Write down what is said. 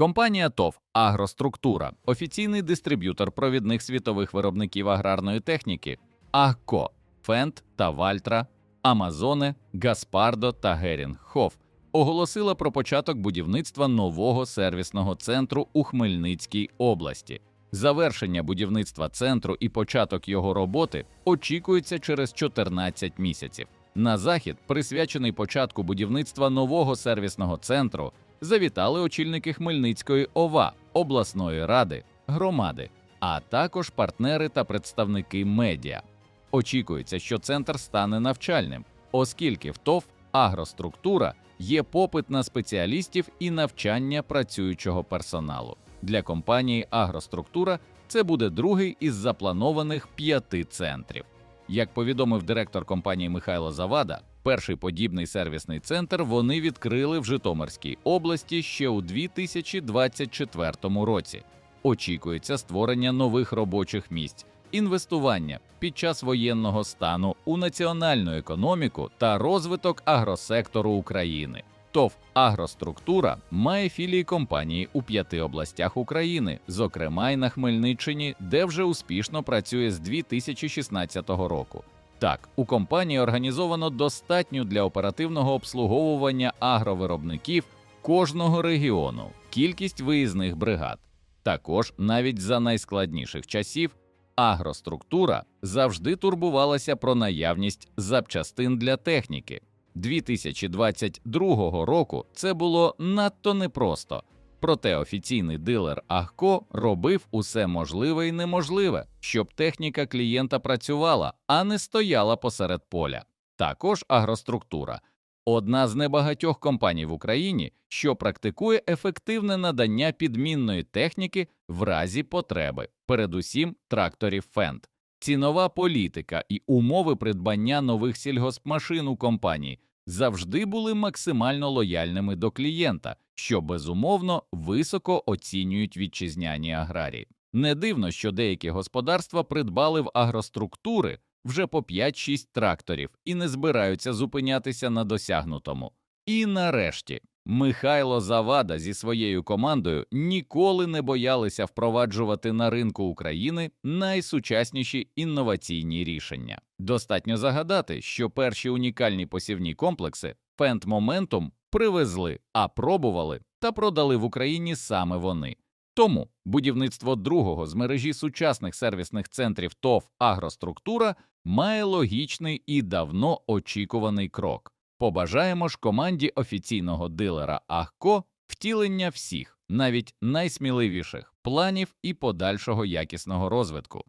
Компанія ТОВ Агроструктура, офіційний дистриб'ютор провідних світових виробників аграрної техніки, АГКО, Фент та Вальтра, Амазоне, Гаспардо та Герінгхоф оголосила про початок будівництва нового сервісного центру у Хмельницькій області. Завершення будівництва центру і початок його роботи очікується через 14 місяців. На захід, присвячений початку будівництва нового сервісного центру, завітали очільники Хмельницької ОВА, обласної ради, громади, а також партнери та представники медіа. Очікується, що центр стане навчальним, оскільки в ТОВ агроструктура є попит на спеціалістів і навчання працюючого персоналу. Для компанії Агроструктура це буде другий із запланованих п'яти центрів. Як повідомив директор компанії Михайло Завада, перший подібний сервісний центр вони відкрили в Житомирській області ще у 2024 році. Очікується створення нових робочих місць, інвестування під час воєнного стану у національну економіку та розвиток агросектору України. ТОВ Агроструктура має філії компанії у п'яти областях України, зокрема й на Хмельниччині, де вже успішно працює з 2016 року. Так, у компанії організовано достатньо для оперативного обслуговування агровиробників кожного регіону, кількість виїзних бригад. Також навіть за найскладніших часів агроструктура завжди турбувалася про наявність запчастин для техніки. 2022 року це було надто непросто. Проте офіційний дилер Агко робив усе можливе і неможливе, щоб техніка клієнта працювала, а не стояла посеред поля. Також агроструктура одна з небагатьох компаній в Україні, що практикує ефективне надання підмінної техніки в разі потреби, передусім тракторів Фенд. Цінова політика і умови придбання нових сільгоспмашин у компанії завжди були максимально лояльними до клієнта, що безумовно високо оцінюють вітчизняні аграрії. Не дивно, що деякі господарства придбали в агроструктури вже по 5-6 тракторів і не збираються зупинятися на досягнутому. І нарешті Михайло Завада зі своєю командою ніколи не боялися впроваджувати на ринку України найсучасніші інноваційні рішення. Достатньо загадати, що перші унікальні посівні комплекси Pent Momentum привезли, а пробували та продали в Україні саме вони. Тому будівництво другого з мережі сучасних сервісних центрів ТОВ Агроструктура має логічний і давно очікуваний крок. Побажаємо ж команді офіційного дилера Агко втілення всіх, навіть найсміливіших планів і подальшого якісного розвитку.